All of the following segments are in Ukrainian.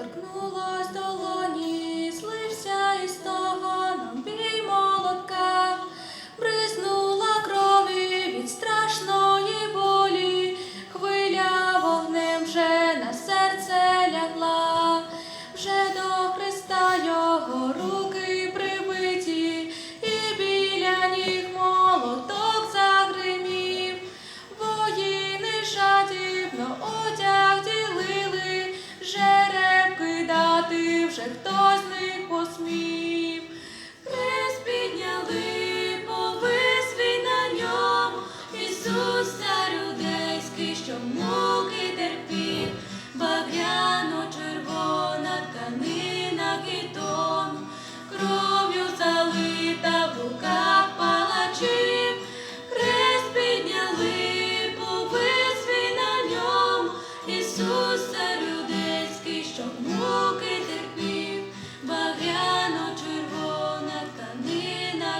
торкнулась до вже хто з них посмів, Хрест підняли, повис він на ньому, Ісус Цар що може.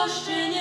miłości nie